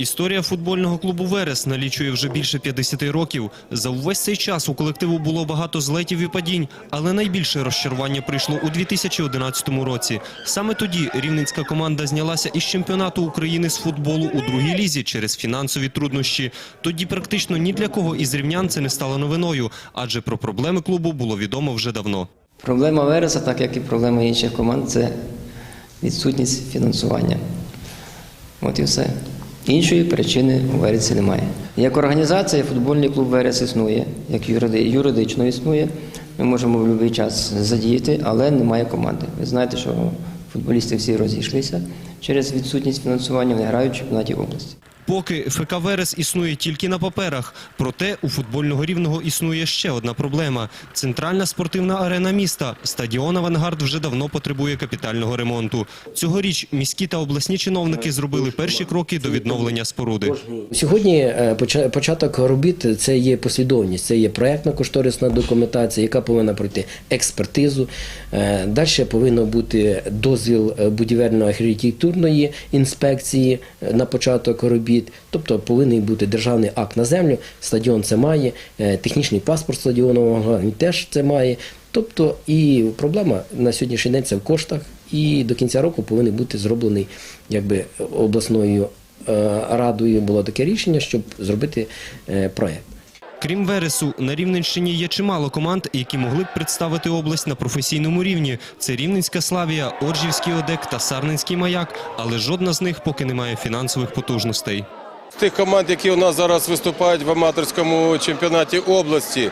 Історія футбольного клубу Верес налічує вже більше 50 років. За увесь цей час у колективу було багато злетів і падінь, але найбільше розчарування прийшло у 2011 році. Саме тоді рівненська команда знялася із чемпіонату України з футболу у другій лізі через фінансові труднощі. Тоді практично ні для кого із рівнян це не стало новиною, адже про проблеми клубу було відомо вже давно. Проблема Вереса, так як і проблема інших команд, це відсутність фінансування. От і все. Іншої причини у Вересі немає. Як організація, футбольний клуб Верес існує, як юриди- юридично існує. Ми можемо в будь-який час задіяти, але немає команди. Ви знаєте, що футболісти всі розійшлися через відсутність фінансування, вони грають в чемпіонаті області. Поки ФК Верес існує тільки на паперах. Проте у футбольного рівного існує ще одна проблема: центральна спортивна арена міста. Стадіон Авангард вже давно потребує капітального ремонту. Цьогоріч міські та обласні чиновники зробили перші кроки до відновлення споруди. Сьогодні е, початок робіт це є послідовність, це є проектно-кошторисна документація, яка повинна пройти експертизу. Далі повинен бути дозвіл е, будівельно-архітектурної інспекції е, на початок робіт. Тобто повинен бути державний акт на землю. Стадіон це має, е, технічний паспорт стадіонового теж це має. Тобто і проблема на сьогоднішній день це в коштах, і до кінця року повинен бути зроблений якби обласною е, радою було таке рішення, щоб зробити проєкт. проект. Крім Вересу, на Рівненщині є чимало команд, які могли б представити область на професійному рівні. Це Рівненська Славія, Оржівський Одек та Сарненський Маяк, але жодна з них поки не має фінансових потужностей. Тих команд, які у нас зараз виступають в аматорському чемпіонаті області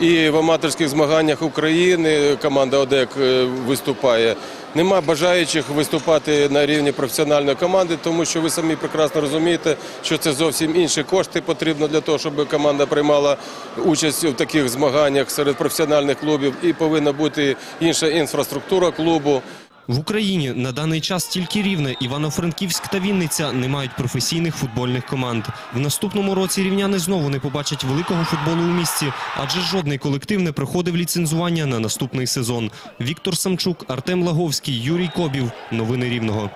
і в аматорських змаганнях України, команда ОДЕК е, виступає. Нема бажаючих виступати на рівні професіональної команди, тому що ви самі прекрасно розумієте, що це зовсім інші кошти потрібно для того, щоб команда приймала участь в таких змаганнях серед професіональних клубів, і повинна бути інша інфраструктура клубу. В Україні на даний час тільки Рівне, Івано-Франківськ та Вінниця не мають професійних футбольних команд. В наступному році рівняни знову не побачать великого футболу у місті, адже жодний колектив не проходив ліцензування на наступний сезон. Віктор Самчук, Артем Лаговський, Юрій Кобів. Новини Рівного.